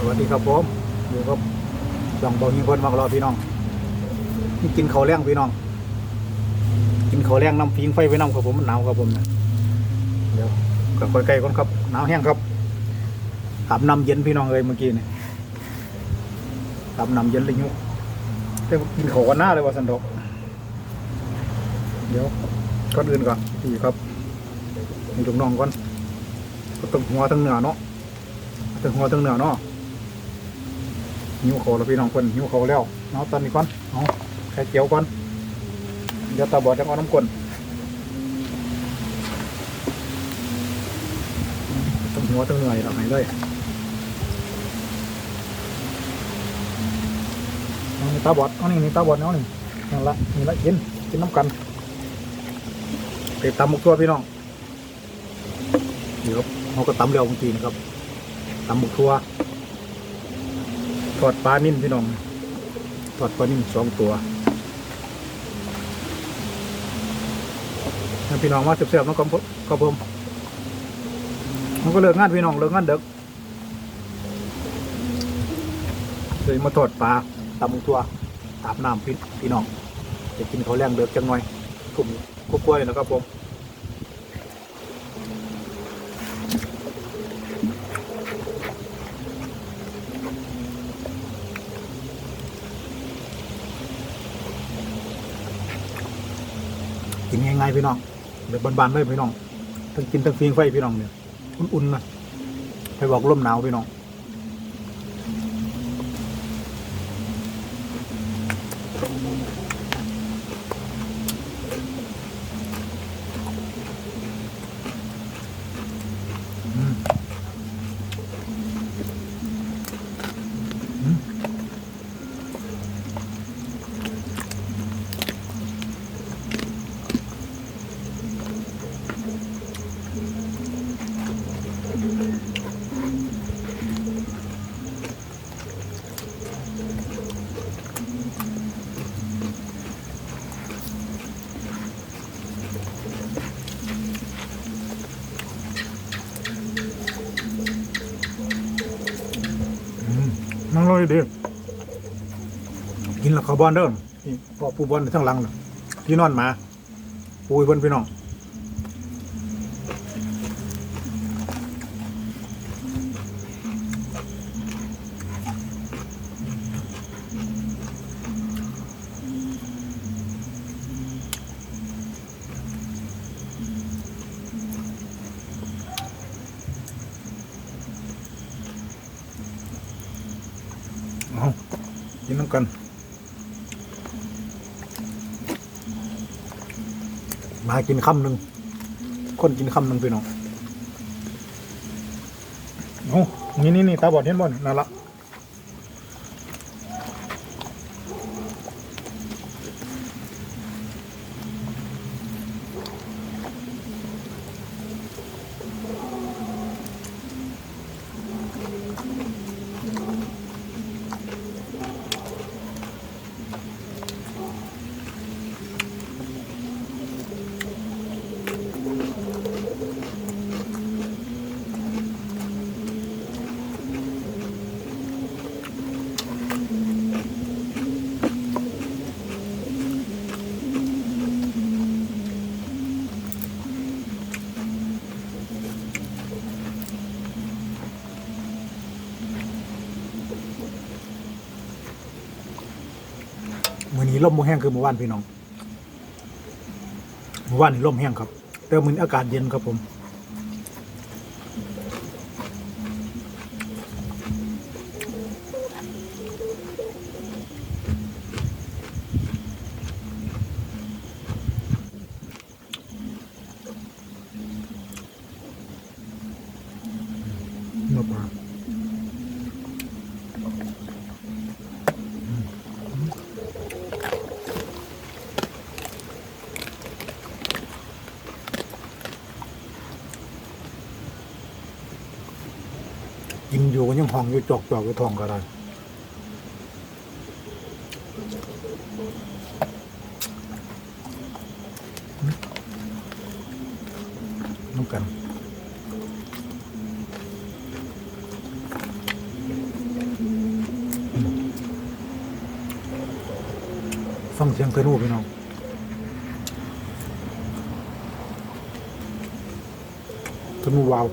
สวัสดีครับผมอยู่กับดองเบาหิงคนมากรอพี่น้องนี่กินข้าวแรงพี่น้อง กินข้าวแรงน้ำพิงไฟไว้น้ำครับผมมันหนาวครับผมนะเดี๋ยวกับคนไกลก่อนครับหนาวแห้งครับอาบน้ำเย็นพี่น้องเลยเมื่อกี้นี่อาบน้ำเย็นเลยยุแต่ว่ากินข้าวกันหน้าเลยว่าสันดอกเดี๋ยวก่อนอื่นก่อนพี่ครับมีลูกน้องก่อนก็ต้องหัวทั้งเหนือเนาะถึงหัวถึงเหนือเนาะ หิวเขาแล้วพี่น้องคนหิวเขาแล้วเอาตอนนี้ก่อนเอาไข่เจียวก่อนเดี๋ยวตาบอดจะเอาน้ำก้นถึงหัวถึงเหนื่อยเราไหนเลยเอานี่ตาบอดเอานี่นี่ตาบอดเอานี่นั่นละนี่ละกินกินน้ำกันไปตำหมกตัวพี่น้องเดี๋ยวเขาก็ตำเร็วเมื่อกี้นะครับตำบุกทัว ทอดปลานิ่มพี่น้องทอดปลานิ่มสองตัวพี่น้องมาเสียบๆนะครับครับผมมันก็เลิกงานพี่น้องเลิกงานเด็กเลยมาทอดปลาตำบุกทัวอาบน้ำพี่พี่น้องจะกินเขาแรงเด็กจังหน่อยกลุ่มกล้วยนะครับผม กินง่ายๆพี่น้องแบบบานๆเลยพี่น้องทั้งกินทั้งฟิงไฟพี่น้องเนี่ยอุ่นๆนะไปบอกลมหนาวพี่น้อง อยเด้กินแล้วเขาบอลเด้อนี่พ่อปูบอลทั้งหลังน่ะที่นอนหมาปูยเพิ่นพี่น้อง กันมากินคำหนึ่งคนกินคำหนึ่งพี่น้องโอ้นี่นี่นี่ตาบอดเห็นบ่นนั่นละ มือนี้ลมแห้งคือเมื่อวานพี่น้องเมื่อวานนี่ลมแห้งครับ แต่มือนี้อากาศเย็นครับผม กินอยู่ก็ยังห้องอยู่จอกจอกอยู่ท้องก็ได้น้ำกันฟังเสียงเคยรู้พี่น้องสมุวาว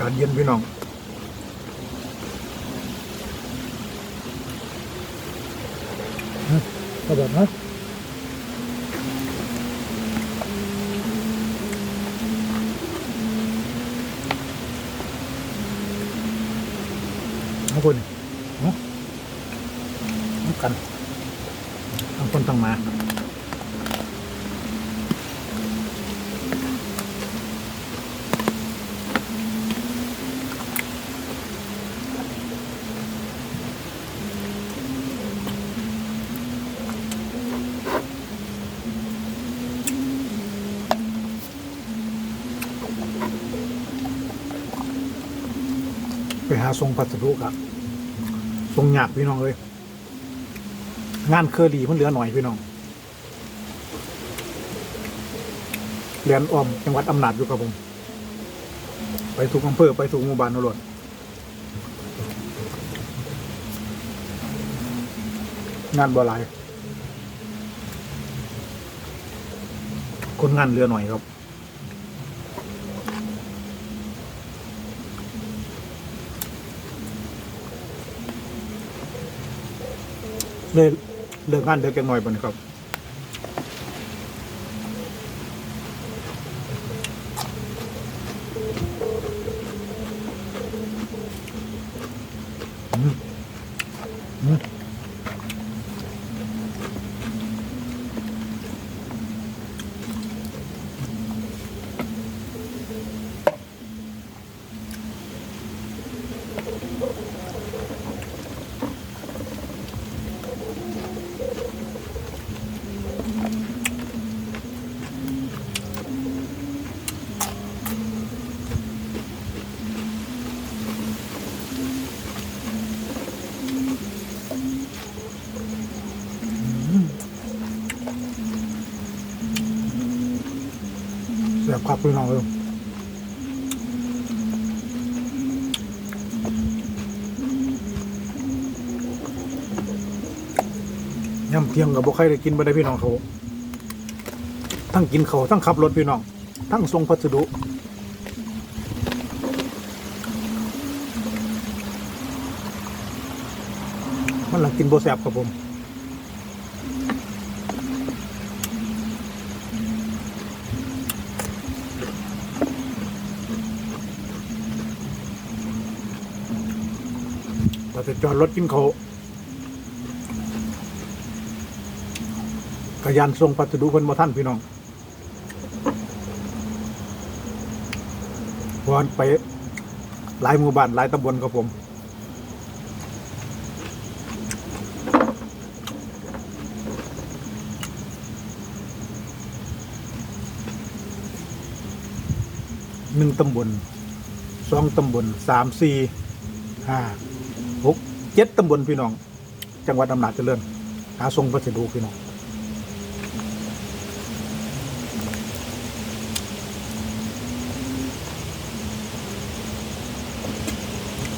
ากาศเย็นพี่น้องก็แบบนะเอาคนเนาะเอากันเอาคนตั้งมา ทรงพัสดุครับทรงหยาบพี่น้องเลยงานเคอรี่มันเหลือหน่อยพี่น้องเรียนออมจังหวัดอำนาจอยู่ครับผม ไปทุกอำเภอไปทุกหมู่บ้านตลอดงานบ่หลายคนงานเหลือหน่อยครับ เลยเลิกงานเด็กกันหน่อยบ่นะครับ บคับพี่น้องเลยย่ำเที่ยงกับบุใครได้กินบ่ได้พี่น้องเขาทั้งกินเขาทั้งขับรถพี่น้อง ทั้งส่งพัสดุมันหลังกินโบแสบครับผม เราจะจอดรถกินเขาวกระยานส่งพัสดุเพิ่นบ่ท่านพี่น้องพราะว่าไปหลายหมู่บ้านหลายตำบลครับผมหนึ่งตำบลสองตำบลสามสี่ห้า หกเจ็ดตำบลพี่น้อง จังหวัดอำนาจเจริญหาทรงพัสดุพี่น้อง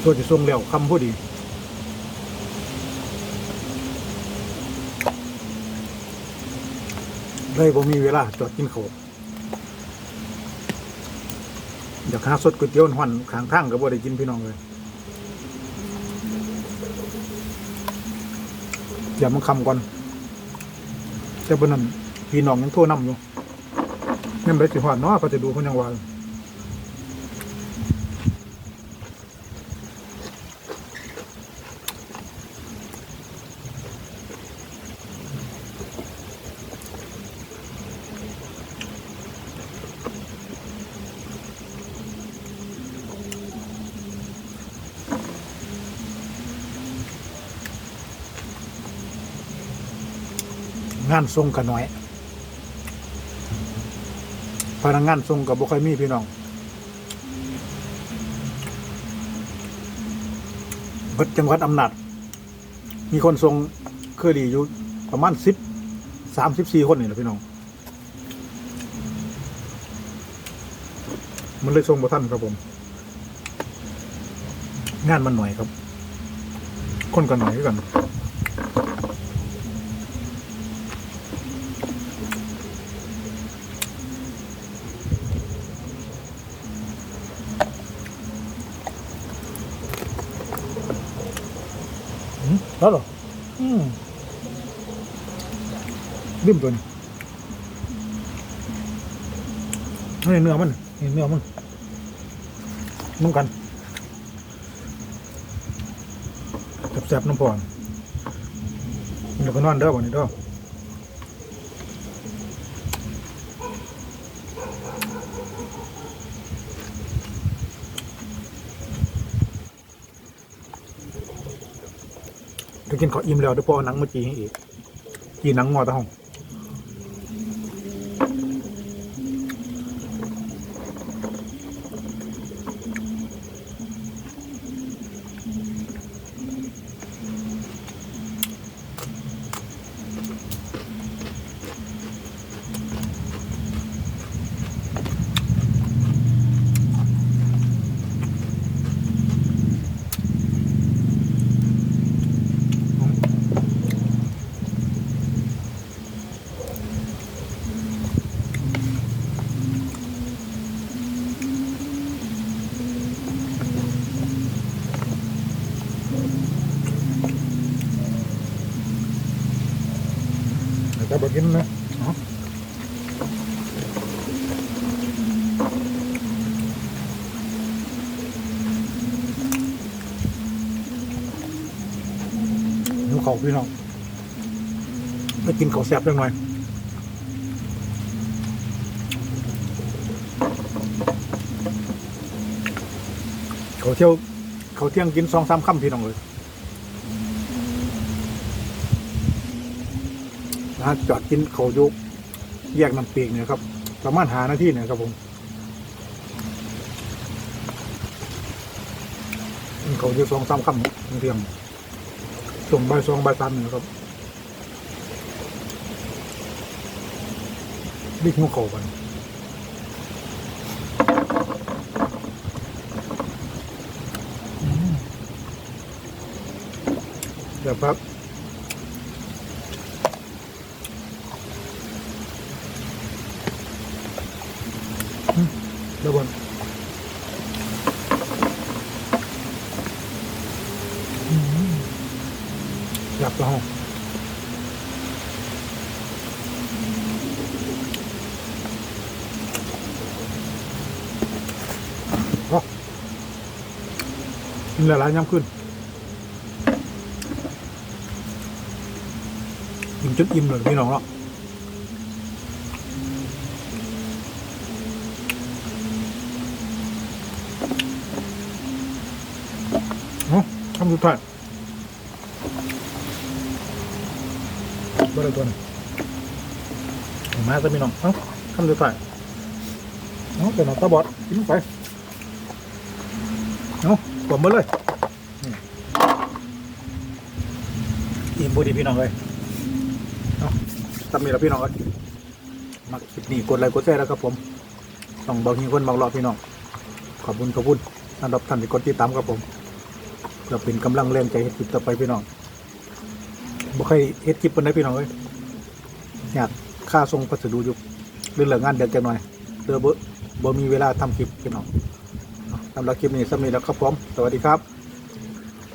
ตัวจะทรงแล้วคำพูดดีเลยผมมีเวลาจอดกินเขาวเดี๋ยวข้าสดก๋วยเตี๋ยวห่อนขางทางก็บ่ได้กินพี่น้องเลย ดี๋ยมันคำก่อนแต่บนนนพี่น้องยังโทวน้ำอยู่นี่ไม่ได้สิหอดเนาะก็จะดูคนยังวาน งานทรงกันน่อย พนักงานทรงกับบุคอยมีพี่น้องเบิดจังหวัดอำนาจมีคนทรงเคยดีอยู่ประมาณสิบสามสิบสี่คนนี่แหละพี่น้อง มันเลยทรงบ่ท่านครับผม งานมันหน่อยครับ คนกันหน่อยคือกัน แล้วหรออืมลืมตัวนี้นี่เนื้อมันนี่เนื้อมันนุ่มกันแซ่บๆน้ำพอนเดี๋ยวก็นอนเด้อวันนี้เด้อ เดี๋ยวกินขออิ่มแล้วเดี๋ยวพอเอาหนังมาจีให้อีกจีหนังงอตะห้อง เขาพี่น้องไปกินเขาแซ่บจังหน่อยเขาเที่ยวเขาเที่ยงกินสองสามค่ำพี่น้องเลยนะจอดกินเขายุกแยกน้ำปีกเนี่ยครับประมาณหาหน้าที่เนี่ยครับผมเขาอยู่สองสามคำเที่ยง ส่งใบสองใบสามนี่ครับบิ๊กหัวเขากันเดี๋ยวครับแล้วบนอืมอยากลองอ๋อ กินหลายย้ำขึ้นกินจนอิ่มเลยพี่น้องเนาะอ๋อคำสุดท้ายบ่ได้ตัวนี้มาซะพี่น้องเอ้าคำสุดท้ายเอ้าเป็นหน้าตาบอดกินไป ผมมาเลยอิ่มบุดีพี่น้องเลยเอ้าตำมีแล้วพี่น้องก็มาคลิปนี้กดไลค์กดแชร์แล้วครับผมต้องบอกหิงคนบอกรอพี่น้อง ขอบคุณขอบคุณสำหรับท่านที่กดติดตามครับผมเพื่อเป็นกำลังแรงใจให้คลิปต่อไปพี่น้องบ่เคยเฮ็ดคลิปปานใดพี่น้องเอ้ยอยากค่าส่งพัสดุอยู่เรื่องเหลืองานเดือนจังหน่อยเดือบ่บ่มีเวลาทำคลิปพี่น้อง สำหรับคลิปนี้สำเร็จแล้วครับผม สวัสดีครับ